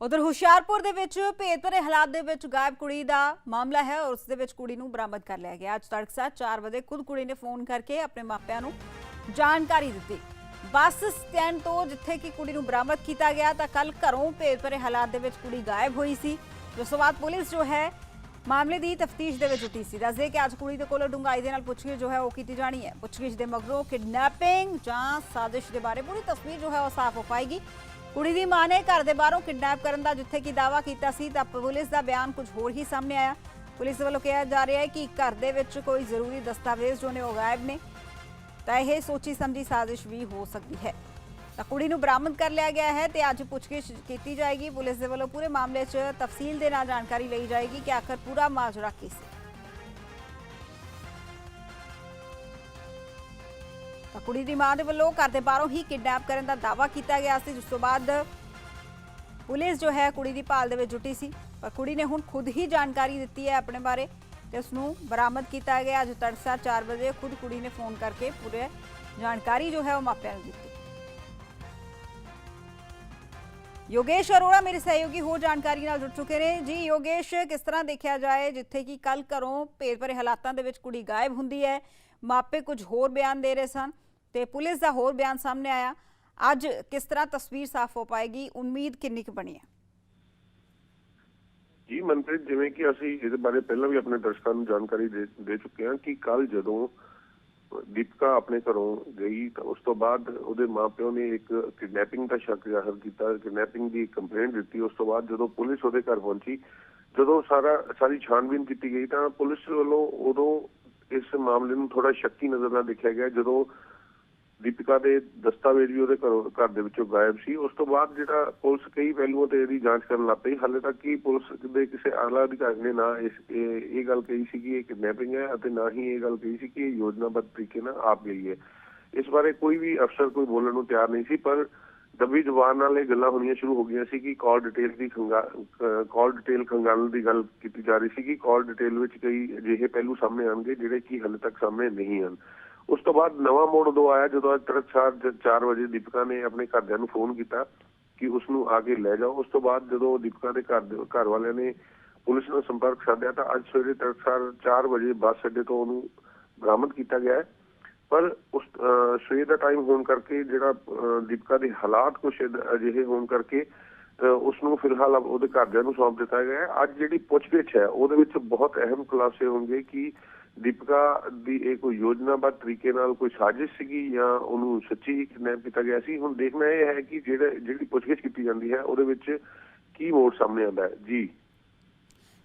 ਉਧਰ ਹੁਸ਼ਿਆਰਪੁਰ ਦੇ ਵਿੱਚ ਭੇਦ ਹਾਲਾਤ ਦੇ ਵਿੱਚ ਗਾਇਬ ਕੁੜੀ ਦਾ ਮਾਮਲਾ ਹੈ ਔਰ ਉਸ ਦੇ ਵਿੱਚ ਕੁੜੀ ਨੂੰ ਬਰਾਮਦ ਕਰ ਲਿਆ ਗਿਆ। ਅੱਜ ਤੜਕਸਾਰ 4 ਵਜੇ ਖੁਦ ਕੁੜੀ ਨੇ ਫੋਨ ਕਰਕੇ ਆਪਣੇ ਮਾਪਿਆਂ ਨੂੰ ਜਾਣਕਾਰੀ ਦਿੱਤੀ। ਬੱਸ ਸਟੈਂਡ ਤੋਂ ਜਿੱਥੇ ਕਿ ਕੁੜੀ ਨੂੰ ਬਰਾਮਦ ਕੀਤਾ ਗਿਆ, ਤਾਂ ਕੱਲ ਘਰੋਂ ਭੇਦ ਭਰੇ ਹਾਲਾਤ ਦੇ ਵਿੱਚ ਕੁੜੀ ਗਾਇਬ ਹੋਈ ਸੀ। ਜਿਸ ਤੋਂ ਬਾਅਦ ਪੁਲਿਸ ਜੋ ਹੈ, ਮਾਮਲੇ ਦੀ ਤਫਤੀਸ਼ ਦੇ ਵਿੱਚ ਜੁਟੀ ਸੀ। ਦੱਸਦੇ ਕਿ ਅੱਜ ਕੁੜੀ ਦੇ ਕੋਲੋਂ ਡੂੰਘਾਈ ਦੇ ਨਾਲ ਪੁੱਛਗਿੱਛ ਜੋ ਹੈ ਉਹ ਕੀਤੀ ਜਾਣੀ ਹੈ। ਪੁੱਛਗਿੱਛ ਦੇ ਮਗਰੋਂ ਕਿਡਨੈਪਿੰਗ ਜਾਂ ਸਾਜ਼ਿਸ਼ ਦੇ ਬਾਰੇ ਪੂਰੀ ਤਸਵੀਰ ਜੋ ਹੈ ਉਹ ਸਾਫ਼ ਹੋ ਪਾਏਗੀ। ਕੁੜੀ ਦੀ ਮਾਂ ਨੇ ਘਰ ਦੇ ਬਾਹਰੋਂ ਕਿਡਨੈਪ ਕਰਨ ਦਾ ਜਿੱਥੇ ਕਿ ਦਾਵਾ ਕੀਤਾ ਸੀ, ਤਾਂ ਪੁਲਿਸ ਦਾ ਬਿਆਨ ਕੁਝ ਹੋਰ ਹੀ ਸਾਹਮਣੇ ਆਇਆ। ਪੁਲਿਸ ਵੱਲੋਂ ਕਿਹਾ ਜਾ ਰਿਹਾ ਹੈ ਕਿ ਘਰ ਦੇ ਵਿੱਚ ਕੋਈ ਜ਼ਰੂਰੀ ਦਸਤਾਵੇਜ਼ ਜੋ ਨੇ ਉਹ ਗਾਇਬ ਨੇ, ਤਾਂ ਇਹ ਸੋਚੀ ਸਮਝੀ ਸਾਜ਼ਿਸ਼ ਵੀ ਹੋ ਸਕਦੀ ਹੈ। ਤਾਂ ਕੁੜੀ ਨੂੰ ਬਰਾਮਦ ਕਰ ਲਿਆ ਗਿਆ ਹੈ ਤੇ ਅੱਜ ਪੁੱਛਗਿੱਛ ਕੀਤੀ ਜਾਏਗੀ। ਪੁਲਿਸ ਦੇ ਵੱਲੋਂ ਪੂਰੇ ਮਾਮਲੇ 'ਚ ਤਫਸੀਲ ਦੇ ਨਾਲ ਜਾਣਕਾਰੀ ਲਈ ਜਾਏਗੀ ਕਿ ਆਖਰ ਪੂਰਾ ਮਾਜਰਾ ਕੀ ਸੀ ਤਾਂ ਕੁੜੀ ਦੀ ਮਾਂ ਦੇ ਵੱਲੋਂ ਘਰ ਦੇ ਬਾਹਰੋਂ ਹੀ ਕਿਡਨੈਪ ਕਰਨ ਦਾ ਦਾਅਵਾ ਕੀਤਾ ਗਿਆ ਸੀ, ਜਿਸ ਤੋਂ ਬਾਅਦ ਪੁਲਿਸ ਜੋ ਹੈ ਕੁੜੀ ਦੀ ਭਾਲ ਦੇ ਵਿੱਚ ਜੁਟੀ ਸੀ। ਪਰ ਕੁੜੀ ਨੇ ਹੁਣ ਖੁਦ ਹੀ ਜਾਣਕਾਰੀ ਦਿੱਤੀ ਹੈ ਆਪਣੇ ਬਾਰੇ ਤੇ ਉਸ ਨੂੰ ਬਰਾਮਦ ਕੀਤਾ ਗਿਆ। ਅੱਜ ਤੜਕਸਾਰ 4 ਵਜੇ ਖੁਦ ਕੁੜੀ ਨੇ ਫੋਨ ਕਰਕੇ ਪੂਰੇ ਜਾਣਕਾਰੀ ਜੋ ਹੈ ਉਹ ਮਾਪਿਆਂ ਨੂੰ ਦਿੱਤੀ। ਯੋਗੇਸ਼ ਅਰੋੜਾ ਮੇਰੇ ਸਹਿਯੋਗੀ ਹੋਰ ਜਾਣਕਾਰੀ ਨਾਲ ਜੁੜ ਚੁੱਕੇ ਨੇ। ਜੀ ਯੋਗੇਸ਼, ਕਿਸ ਤਰ੍ਹਾਂ ਦੇਖਿਆ ਜਾਏ ਜਿੱਥੇ ਕਿ ਕੱਲ ਘਰੋਂ ਭੇਰ ਭਰੇ ਹਾਲਾਤਾਂ ਦੇ ਵਿੱਚ ਕੁੜੀ ਗਾਇਬ ਹੁੰਦੀ ਹੈ? ਮਾਪੇ ਕੁਝ ਹੋਰ ਬਿਆਨ ਦੇ ਰਹੇ ਸਨ ਤੇ ਪੁਲਿਸ ਦਾ ਹੋਰ ਬਿਆਨ ਸਾਹਮਣੇ ਆਇਆ। ਅੱਜ ਕਿਸ ਤਰ੍ਹਾਂ ਤਸਵੀਰ ਸਾਫ਼ ਹੋ ਪਾਏਗੀ? ਉਮੀਦ ਕਿੰਨੀ ਕੁ ਬਣੀ ਹੈ? ਜੀ ਮਨਪ੍ਰੀਤ, ਜਿਵੇਂ ਕਿ ਅਸੀਂ ਇਹਦੇ ਬਾਰੇ ਪਹਿਲਾਂ ਵੀ ਆਪਣੇ ਦਰਸ਼ਕਾਂ ਨੂੰ ਜਾਣਕਾਰੀ ਦੇ ਚੁੱਕੇ ਹਾਂ ਕਿ ਕੱਲ ਜਦੋਂ ਦੀਪਕਾ ਆਪਣੇ ਘਰੋਂ ਗਈ ਤਾਂ ਉਸ ਤੋਂ ਬਾਅਦ ਉਹਦੇ ਮਾਪਿਓ ਨੇ ਇੱਕ ਕਿਡਨੈਪਿੰਗ ਦਾ ਸ਼ੱਕ ਜ਼ਾਹਰ ਕੀਤਾ, ਕਿਡਨੈਪਿੰਗ ਦੀ ਕੰਪਲੇਂਟ ਦਿੱਤੀ। ਉਸ ਤੋਂ ਬਾਅਦ ਜਦੋਂ ਪੁਲਿਸ ਉਹਦੇ ਘਰ ਪਹੁੰਚੀ, ਜਦੋਂ ਸਾਰਾ, ਸਾਰੀ ਛਾਣਬੀਨ ਕੀਤੀ ਗਈ ਤਾਂ ਪੁਲਿਸ ਵੱਲੋਂ ਉਦੋਂ ਇਸ ਮਾਮਲੇ ਨੂੰ ਥੋੜਾ ਸ਼ੱਕੀ ਨਜ਼ਰ ਨਾਲ ਦੇਖਿਆ ਗਿਆ। ਜਦੋਂ ਦੀਪਿਕਾ ਦੇ ਦਸਤਾਵੇਜ਼ ਵੀ ਉਹਦੇ ਘਰ ਦੇ ਵਿੱਚੋਂ ਗਾਇਬ ਸੀ, ਉਸ ਤੋਂ ਬਾਅਦ ਜਿਹੜਾ ਪੁਲਿਸ ਕਈ ਪਹਿਲੂਆਂ ਤੇ ਇਹਦੀ ਜਾਂਚ ਕਰਨ ਲੱਗ ਪਈ। ਹਾਲੇ ਤੱਕ ਕੀ ਪੁਲਿਸ ਦੇ ਕਿਸੇ ਆਲਾ ਅਧਿਕਾਰੀ ਨੇ ਨਾ ਇਸ ਇਹ ਗੱਲ ਕਹੀ ਸੀ ਕਿ ਇਹ ਕਿਡਨੈਪਿੰਗ ਹੈ ਅਤੇ ਨਾ ਹੀ ਇਹ ਗੱਲ ਕਹੀ ਸੀ ਕਿ ਇਹ ਯੋਜਨਾਬੱਧ ਤਰੀਕੇ ਨਾਲ ਆਪ ਗਈ ਹੈ। ਇਸ ਬਾਰੇ ਕੋਈ ਵੀ ਅਫਸਰ ਕੋਈ ਬੋਲਣ ਨੂੰ ਤਿਆਰ ਨਹੀਂ ਸੀ, ਪਰ ਦੱਬੀ ਜ਼ੁਬਾਨ ਨਾਲ ਇਹ ਗੱਲਾਂ ਹੋਣੀਆਂ ਸ਼ੁਰੂ ਹੋ ਗਈਆਂ ਸੀ ਕਿ ਕਾਲ ਡਿਟੇਲ ਦੀ ਕਾਲ ਡਿਟੇਲ ਖੰਗਾਲਣ ਦੀ ਗੱਲ ਕੀਤੀ ਜਾ ਰਹੀ ਸੀ ਕਿ ਕਾਲ ਡਿਟੇਲ ਵਿੱਚ ਕਈ ਅਜਿਹੇ ਪਹਿਲੂ ਸਾਹਮਣੇ ਆਣਗੇ ਜਿਹੜੇ ਕਿ ਹਾਲੇ ਤੱਕ ਸਾਹਮਣੇ ਨਹੀਂ ਹਨ ਉਸ ਤੋਂ ਬਾਅਦ ਨਵਾਂ ਮੋੜ ਉਦੋਂ ਆਇਆ ਜਦੋਂ ਅੱਜ ਤੜਕਸਾਰ 4 ਵਜੇ ਦੀਪਿਕਾ ਨੇ ਆਪਣੇ ਘਰਦਿਆਂ ਨੂੰ ਫੋਨ ਕੀਤਾ ਕਿ ਉਸ ਨੂੰ ਆ ਕੇ ਲੈ ਜਾਓ। ਉਸ ਤੋਂ ਬਾਅਦ ਜਦੋਂ ਦੀਪਿਕਾ ਦੇ ਘਰ ਘਰ ਵਾਲਿਆਂ ਨੇ ਪੁਲਿਸ ਨਾਲ ਸੰਪਰਕ ਸਾਧਿਆ ਤਾਂ ਅੱਜ ਸਵੇਰੇ ਤੜਕਸਾਰ 4 ਵਜੇ ਬੱਸ ਅੱਡੇ ਤੋਂ ਉਹਨੂੰ ਬਰਾਮਦ ਕੀਤਾ ਗਿਆ ਹੈ। ਪਰ ਉਸ, ਅਹ, ਸਵੇਰ ਦਾ ਟਾਈਮ ਹੋਣ ਕਰਕੇ ਜਿਹੜਾ ਦੀਪਿਕਾ ਦੇ ਹਾਲਾਤ ਕੁਛ ਅਜਿਹੇ ਹੋਣ ਕਰਕੇ, ਅਹ ਉਸ ਨੂੰ ਫਿਲਹਾਲ ਉਹਦੇ ਘਰਦਿਆਂ ਨੂੰ ਸੌਂਪ ਦਿੱਤਾ ਗਿਆ ਹੈ। ਅੱਜ ਜਿਹੜੀ ਪੁੱਛਗਿੱਛ ਹੈ, ਉਹਦੇ ਵਿੱਚ ਬਹੁਤ ਅਹਿਮ ਖੁਲਾਸੇ ਹੋਣਗੇ ਕਿ ਦੀਪਿਕਾ ਦੀ ਇਹ ਕੋਈ ਯੋਜਨਾਬੱਧ ਤਰੀਕੇ ਨਾਲ ਕੋਈ ਸਾਜ਼ਿਸ਼ ਸੀਗੀ ਜਾਂ ਉਹਨੂੰ ਸੱਚੀ ਹੀ ਕਿਡਨੈਪ ਕੀਤਾ ਗਿਆ ਸੀ? ਹੁਣ ਦੇਖਣਾ ਇਹ ਹੈ ਕਿ ਜਿਹੜਾ, ਜਿਹੜੀ ਪੁੱਛਗਿੱਛ ਕੀਤੀ ਜਾਂਦੀ ਹੈ, ਉਹਦੇ ਵਿੱਚ ਕੀ ਮੋੜ ਸਾਹਮਣੇ ਆਉਂਦਾ ਹੈ। ਜੀ।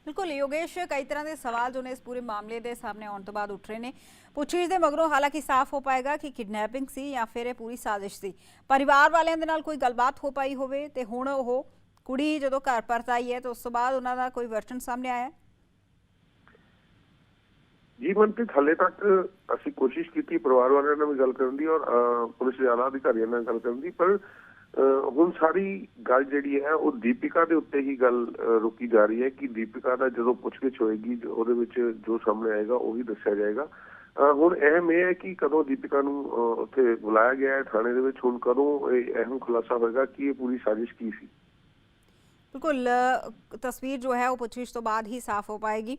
ਬਿਲਕੁਲ, ਯੋਗੇਸ਼, ਕਈ ਤਰ੍ਹਾਂ ਦੇ ਸਵਾਲ ਜੋ ਨੇ ਇਸ ਪੂਰੇ ਮਾਮਲੇ ਦੇ ਸਾਹਮਣੇ ਆਉਣ ਤੋਂ ਬਾਅਦ ਉੱਠ ਰਹੇ ਨੇ। ਪੁੱਛਗਿੱਛ ਦੇ ਮਗਰੋਂ ਹਾਲਾਂਕਿ ਸਾਫ਼ ਹੋ ਪਾਏਗਾ ਕਿ ਕਿਡਨੈਪਿੰਗ ਸੀ ਜਾਂ ਫਿਰ ਇਹ ਪੂਰੀ ਸਾਜ਼ਿਸ਼ ਸੀ। ਪਰਿਵਾਰ ਵਾਲਿਆਂ ਦੇ ਨਾਲ ਕੋਈ ਗੱਲਬਾਤ ਹੋ ਪਾਈ ਹੋਵੇ ਤੇ ਹੁਣ ਉਹ ਕੁੜੀ ਜਦੋਂ ਘਰ ਪਰਤ ਆਈ ਹੈ ਤਾਂ ਉਸ ਤੋਂ ਬਾਅਦ ਉਹਨਾਂ ਦਾ ਕੋਈ ਵਰਸ਼ਨ ਸਾਹਮਣੇ ਆਇਆ ਜੀ ਮਨਪ੍ਰੀਤ, ਹਾਲੇ ਤੱਕ ਅਸੀਂ ਕੋਸ਼ਿਸ਼ ਕੀਤੀ ਪਰਿਵਾਰ ਵਾਲਿਆਂ ਨਾਲ ਵੀ ਗੱਲ ਕਰਨ ਦੀ ਔਰ ਪੁਲਿਸ ਦੇ ਆਲਾ ਅਧਿਕਾਰੀਆਂ ਨਾਲ ਗੱਲ ਕਰਨ ਦੀ, ਪਰ ਹੁਣ ਸਾਰੀ ਗੱਲ ਜਿਹੜੀ ਹੈ ਉਹ ਦੀਪਿਕਾ ਦੇ ਉੱਤੇ ਹੀ ਗੱਲ ਅਹ, ਰੁਕੀ ਜਾ ਰਹੀ ਹੈ ਕਿ ਦੀਪਿਕਾ ਦਾ ਜਦੋਂ ਪੁੱਛਗਿੱਛ ਹੋਏਗੀ ਜੋ ਉਹਦੇ ਵਿੱਚ ਜੋ ਸਾਹਮਣੇ ਆਏਗਾ ਉਹੀ ਦੱਸਿਆ ਜਾਏਗਾ ਅਹ, ਹੁਣ ਅਹਿਮ ਇਹ ਹੈ ਕਿ ਕਦੋਂ ਦੀਪਿਕਾ ਨੂੰ ਅਹ, ਉੱਥੇ ਬੁਲਾਇਆ ਗਿਆ ਹੈ ਥਾਣੇ ਦੇ ਵਿੱਚ ਹੁਣ ਕਦੋਂ ਇਹ ਅਹਿਮ ਖੁਲਾਸਾ ਹੋਏਗਾ ਕਿ ਇਹ ਪੂਰੀ ਸਾਜ਼ਿਸ਼ ਕੀ ਸੀ ਬਿਲਕੁਲ ਅ, ਤਸਵੀਰ ਜੋ ਹੈ ਉਹ ਪੁੱਛਗਿੱਛ ਤੋਂ ਬਾਅਦ ਹੀ ਸਾਫ਼ ਹੋ ਪਾਏਗੀ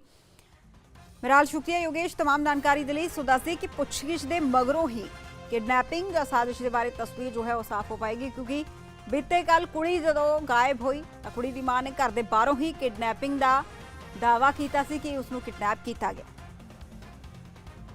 ਮੇਰਾਲ ਸ਼ੁਕਰੀਆ ਯੋਗੇਸ਼ तमाम ਜਾਣਕਾਰੀ ਦੇ ਲਈ ਸੋ ਦੱਸਦੇ ਕਿ ਪੁੱਛਗਿੱਛ ਦੇ ਮਗਰੋਂ ਹੀ ਕਿਡਨੈਪਿੰਗ ਜਾਂ ਸਾਜ਼ਿਸ਼ ਦੇ ਬਾਰੇ ਤਸਵੀਰ ਜੋ ਹੈ ਉਹ ਸਾਫ਼ ਹੋ ਪਾਏਗੀ ਕਿਉਂਕਿ ਬੀਤੇ ਕੱਲ ਕੁੜੀ ਜਦੋਂ ਗਾਇਬ ਹੋਈ ਤਾਂ ਕੁੜੀ ਦੀ ਮਾਂ ਨੇ ਘਰ ਦੇ ਬਾਹਰੋਂ ਹੀ ਕਿਡਨੈਪਿੰਗ ਦਾ ਦਾਅਵਾ ਕੀਤਾ ਸੀ ਕਿ ਉਸ ਨੂੰ ਕਿਡਨੈਪ ਕੀਤਾ ਗਿਆ